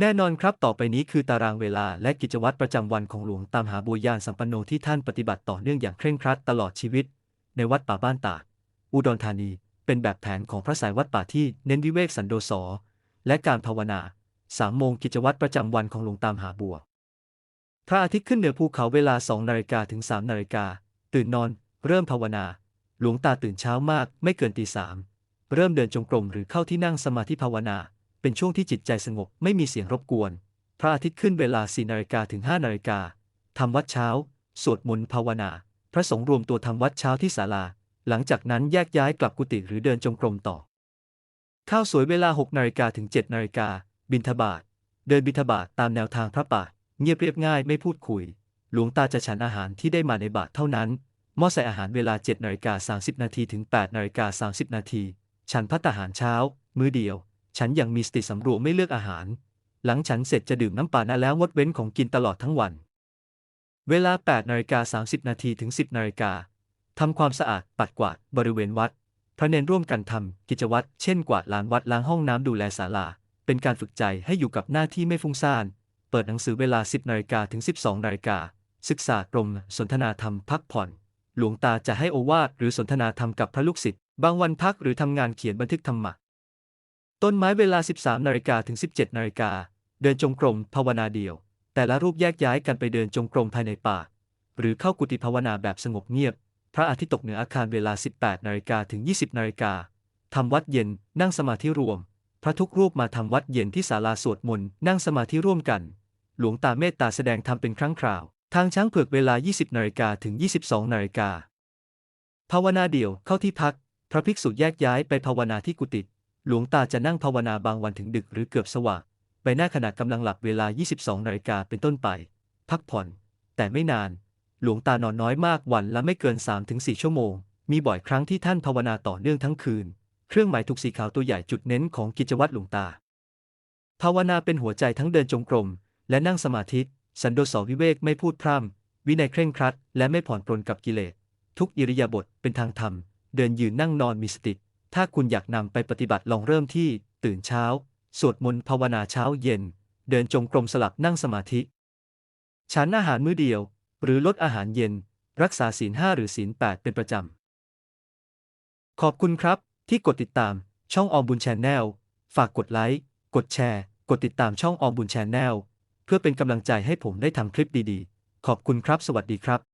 แน่นอนครับต่อไปนี้คือตารางเวลาและกิจวัตรประจำวันของหลวงตามหาบัวยานสัมปันโนที่ท่านปฏิบัติต่อเนื่องอย่างเคร่งครัดตลอดชีวิต ในวัดป่าบ้านตาก อุดรธานี เป็นแบบแผนของพระสายวัดป่าที่เน้นวิเวกสันโดษอและการภาวนาสามโมงกิจวัตรประจำวันของหลวงตามหาบัว พระอาทิตย์ขึ้นเหนือภูเขาเวลาสองนาฬิกาถึงสามนาฬิกาตื่นนอน เริ่มภาวนา หลวงตาตื่นเช้ามากไม่เกินตีสามเริ่มเดินจงกรมหรือเข้าที่นั่งสมาธิภาวนา เป็นช่วงที่จิตใจสงบไม่มีเสียงรบกวน พระอาทิตย์ขึ้นเวลาสี่นาฬิกาถึงห้านาฬิกาทำวัดเช้า สวดมนต์ภาวนา พระสงฆ์รวมตัวทำวัดเช้าที่ศาลา หลังจากนั้นแยกย้ายกลับกุฏิหรือเดินจงกรมต่อ ข้าวสวยเวลา6นาฬิกาถึง7นาฬิกาบิณฑบาตเดินบิณฑบาตตามแนวทางพระป่าเงียบเรียบง่ายไม่พูดคุย หลวงตาจะฉันอาหารที่ได้มาในบาตรเท่านั้นมอใส่อาหารเวลา7นาฬิกา30นาทีถึง8นาฬิกา30นาทีฉันพัตตาหารเช้า มื้อเดียว ฉันยังมีสติสำรวมไม่เลือกอาหาร หลังฉันเสร็จจะดื่มน้ำปานะแล้วงดเว้นของกินตลอดทั้งวัน เวลา8นาฬิกา30 นาทีถึง 10นาฬิกาทำความสะอาดปัดกวาดบริเวณวัด พระเนนร่วมกันทำกิจวัตรเช่นกวาดลานวัดล้างห้องน้ำดูแลศาลา เป็นการฝึกใจให้อยู่กับหน้าที่ไม่ฟุ้งซ่าน เปิดหนังสือเวลา 10นาฬิกาถึง 12นาฬิกาศึกษากรมสนทนาธรรมพักผ่อน หลวงตาจะให้โอวาทหรือสนทนาธรรมกับพระลูกศิษย์บางวันพักหรือทำงานเขียนบันทึกธรรมะ ต้นไม้เวลา 13นาฬิกาถึง 17นาฬิกาเดินจงกรมภาวนาเดียว แต่ละรูปแยกย้ายกันไปเดินจงกรมภายในป่า หรือเข้ากุฏิภาวนาแบบสงบเงียบ พระอาทิตย์ตกเหนืออาคารเวลา 18นาฬิกาถึง 20นาฬิกาทำวัดเย็นนั่งสมาธิรวม พระทุกรูปมาทำวัดเย็นที่ศาลาสวดมนต์นั่งสมาธิร่วมกัน หลวงตาเมตตาแสดงธรรมเป็นครั้งคราว ทางช้างเผือกเวลา 20นาฬิกาถึง 22นาฬิกาภาวนาเดี่ยวเข้าที่พัก พระภิกษุแยกย้ายไปภาวนาที่กุฏิ หลวงตาจะนั่งภาวนาบางวันถึงดึกหรือเกือบสว่างใบหน้าขณะกำลังหลับเวลา 22 นาฬิกาเป็นต้นไป พักผ่อน แต่ไม่นาน หลวงตานอนน้อยมากวันละไม่เกิน 3-4 ชั่วโมง มีบ่อยครั้งที่ท่านภาวนาต่อเนื่องทั้งคืน เครื่องหมายถูกสีขาวตัวใหญ่จุดเน้นของกิจวัตรหลวงตา ภาวนาเป็นหัวใจทั้งเดินจงกรม และนั่งสมาธิ สันโดษวิเวกไม่พูดพร่ำ วินัยเคร่งครัด และไม่ผ่อนปรนกับกิเลส ทุกอิริยาบถเป็นทางธรรม เดินยืนนั่งนอนมีสติ ถ้าคุณอยากนำไปปฏิบัติลองเริ่มที่ ตื่นเช้า สวดมนต์ภาวนาเช้าเย็น เดินจงกรมสลับนั่งสมาธิฉันอาหารมื้อเดียว หรือลดอาหารเย็น รักษาศีลห้าหรือศีลแปดเป็นประจำ ขอบคุณครับ ที่กดติดตามช่องออมบุญแชนแนลฝากกดไลค์ กดแชร์ กดติดตามช่องออมบุญแชนแนลเพื่อเป็นกำลังใจให้ผมได้ทำคลิปดีๆ ขอบคุณครับ สวัสดีครับ